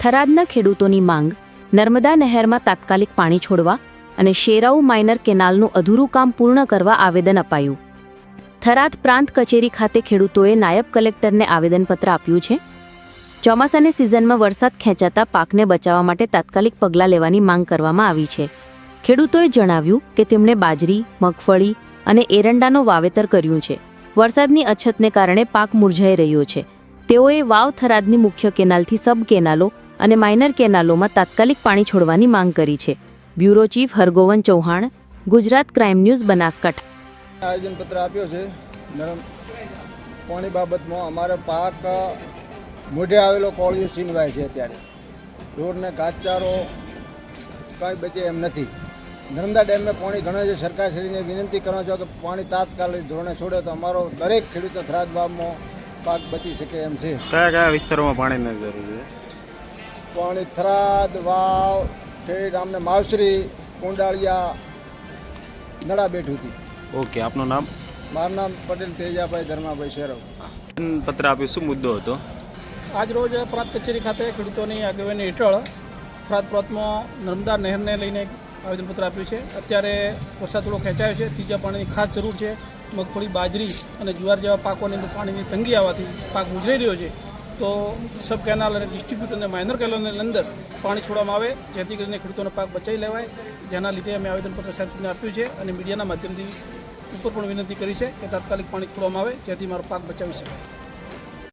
થરાદના ખેડૂતોની માંગ નર્મદા નહેરમાં તાત્કાલિક પાણી છોડવા અને શેરાઉ માઇનર કેનાલનું અધૂરું કામ પૂર્ણ કરવા આવેદન અપાયું. થરાદ પ્રાંત કચેરી ખાતે ખેડૂતોએ નાયબ કલેક્ટરને આવેદનપત્ર આપ્યું છે. ચોમાસાની સિઝનમાં વરસાદ ખેંચાતા પાકને બચાવવા માટે તાત્કાલિક પગલાં લેવાની માંગ કરવામાં આવી છે. ખેડૂતોએ જણાવ્યું કે તેમણે બાજરી, મગફળી અને એરંડાનો વાવેતર કર્યું છે. વરસાદની અછતને કારણે પાક મુરઝાઈ રહ્યો છે. તેઓએ વાવ થરાદની મુખ્ય કેનાલથી સબ કેનાલો અને માઇનર કેનાલોમાં તાત્કાલિક પાણી છોડવાની માંગ કરી છે. Bureau chief Hargovan Chauhan Gujarat crime news Banaskantha. આયોજનપત્ર આપ્યો છે. નરમ પાણી બાબતમાં અમારે પાક મોઢે આવેલો કોળિયો છીનવાય છે અત્યારે. ઢોરને ઘાસચારો કાંઈ બચે એમ નથી. નર્મદા ડેમને પાણી ઘણો છે. સરકારશ્રીને વિનંતી કરવા છો કે પાણી તાત્કાલિક ધોરણે છોડે તો અમારો દરેક ખેડૂતો થરાદ ગામમાં પાક બચી શકે એમ છે. કયા કયા વિસ્તારોમાં પાણીની જરૂર છે? પાણી થરાદ વાવ ઠેઠ આમને માવસરી કુંડાળિયા નડા બેઠું ઓકે આપનું નામ? મારું નામ પટેલ તેજાભાઈ ધર્માભાઈ શેરવ. પત્ર આપ્યું શું મુદ્દો હતો? આજ રોજ પ્રાંત કચેરી ખાતે ખેડૂતોની આગેવાની હેઠળ પ્રાંત પ્રાંતમાં નર્મદા નહેરને લઈને આવેદનપત્ર આપ્યું છે. અત્યારે વરસાદ થોડો ખેંચાયો છે. ત્રીજા પાણીની ખાસ જરૂર છે. મગફળી બાજરી અને જુવાર જેવા પાકોની અંદર પાણીની તંગી આવવાથી પાક ગુજરી રહ્યો છે. તો સબ કેનાલ અને ડિસ્ટ્રીબ્યુટ અને માઇનર કેનાલની અંદર પાણી છોડવામાં આવે, જેથી કરીને ખેડૂતોનો પાક બચાવી લેવાય. જેના લીધે અમે આવેદનપત્ર સાહેબને આપ્યું છે અને મીડિયાના માધ્યમથી ઉપર પણ વિનંતી કરી છે કે તાત્કાલિક પાણી છોડવામાં આવે, જેથી મારો પાક બચાવી શકાય.